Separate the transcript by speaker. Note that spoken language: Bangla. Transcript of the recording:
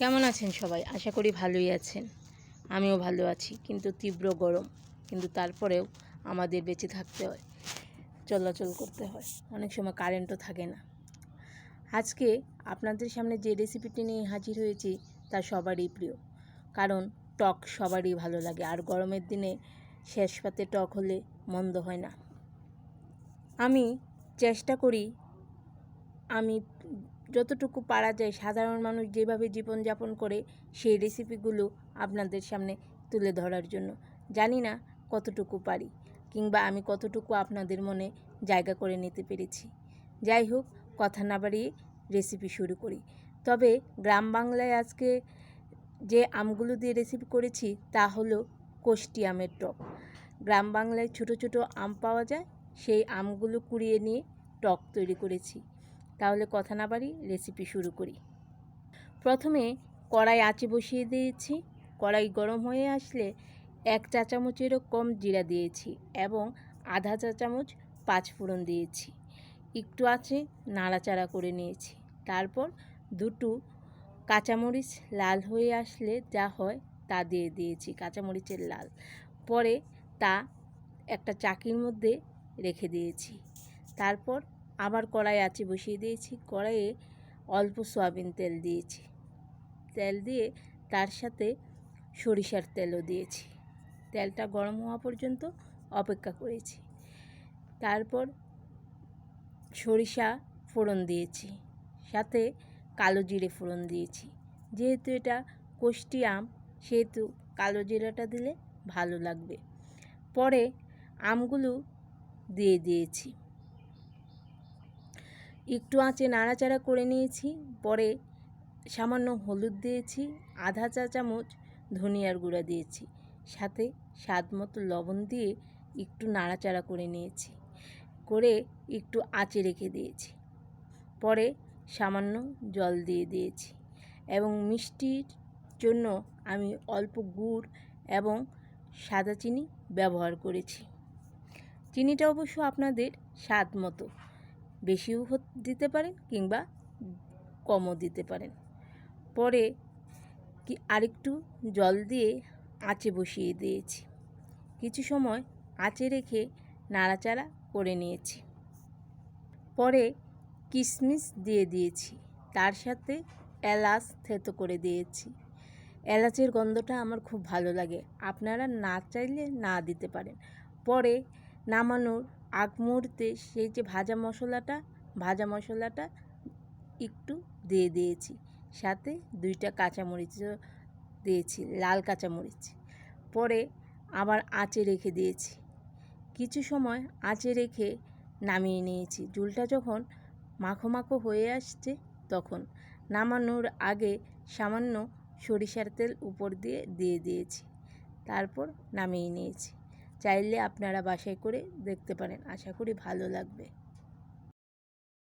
Speaker 1: কেমন আছেন সবাই? আশা করি ভালোই আছেন। আমিও ভালো আছি, কিন্তু তীব্র গরম, কিন্তু তারপরেও আমাদের বেঁচে থাকতে হয়, চলাচল করতে হয়। অনেক সময় কারেন্টও থাকে না। আজকে আপনাদের সামনে যে রেসিপিটি নিয়ে হাজির হয়েছি, তা সবারই প্রিয়। কারণ টক সবারই ভালো লাগে, আর গরমের দিনে শেষ পাতে টক হলে মন্দ হয় না। আমি চেষ্টা করি, আমি যতটুকু পারা যায় সাধারণ মানুষ যেভাবে জীবনযাপন করে সেই রেসিপিগুলো আপনাদের সামনে তুলে ধরার জন্য। জানি না কতটুকু পারি কিংবা আমি কতটুকু আপনাদের মনে জায়গা করে নিতে পেরেছি। যাই হোক, কথা না বাড়িয়ে রেসিপি শুরু করি। তবে গ্রাম বাংলায় আজকে যে আমগুলো দিয়ে রেসিপি করেছি তা হলো কোষ্টি আমের টক। গ্রাম বাংলায় ছোট ছোট আম পাওয়া যায়, সেই আমগুলো কুড়িয়ে নিয়ে টক তৈরি করেছি। তাহলে কথা না বাড়ি রেসিপি শুরু করি। প্রথমে কড়াই আঁচে বসিয়ে দিয়েছি। কড়াই গরম হয়ে আসলে এক চা চামচেরও কম জিরা দিয়েছি এবং আধা চা চামচ পাঁচ ফোড়ন দিয়েছি। একটু আছে নাড়াচাড়া করে নিয়েছি। তারপর দুটো কাঁচামরিচ লাল হয়ে আসলে যা হয় তা দিয়ে দিয়েছি, কাঁচামরিচের লাল। পরে তা একটা চাকির মধ্যে রেখে দিয়েছি। তারপর আবার কড়াই আঁচে বসিয়ে দিয়েছি। কড়াইয়ে অল্প সয়াবিন তেল দিয়েছি। তেল দিয়ে তার সাথে সরিষার তেলও দিয়েছি। তেলটা গরম হওয়া পর্যন্ত অপেক্ষা করেছি। তারপর সরিষা ফোড়ন দিয়েছি। সাথে কালো জিরে ফোড়ন দিয়েছি। যেহেতু এটা কোষ্টি আম, সেহেতু কালো জিরাটা দিলে ভালো লাগবে। পরে আমগুলো দিয়ে দিয়েছি। একটু আঁচে নাড়াচাড়া করে নিয়েছি, পরে সামান্য হলুদ দিয়েছি, আধা চা চামচ ধনিয়ার গুঁড়া দিয়েছি, সাথে স্বাদ মতো লবণ দিয়ে একটু নাড়াচাড়া করে নিয়েছি, করে একটু আঁচে রেখে দিয়েছি, পরে সামান্য জল দিয়ে দিয়েছি এবং মিষ্টির জন্য আমি অল্প গুড় এবং সাদা চিনি ব্যবহার করেছি। চিনিটা অবশ্য আপনাদের স্বাদ মতো বেশিও দিতে পারেন কিংবা কমও দিতে পারেন। পরে কি আরেকটু জল দিয়ে আঁচে বসিয়ে দিয়েছি। কিছু সময় আঁচে রেখে নাড়াচাড়া করে নিয়েছি। পরে কিশমিশ দিয়ে দিয়েছি। তার সাথে এলাচ থেতো করে দিয়েছি। এলাচের গন্ধটা আমার খুব ভালো লাগে। আপনারা না চাইলে না দিতে পারেন। পরে নামানোর আগ মুহূর্তে সেই যে ভাজা মশলাটা ভাজা মশলাটা একটু দিয়ে দিয়েছি। সাথে দুইটা কাঁচামরিচ দিয়েছি, লাল কাঁচামরিচ। পরে আবার আঁচে রেখে দিয়েছি। কিছু সময় আঁচে রেখে নামিয়ে নিয়েছি। ঝুলটা যখন মাখো মাখো হয়ে আসছে তখন নামানোর আগে সামান্য সরিষার তেল উপর দিয়ে দিয়ে দিয়েছি। তারপর নামিয়ে নিয়েছি। চাইলে আপনারা বাসায় করে দেখতে পারেন। আশা করি ভালো লাগবে।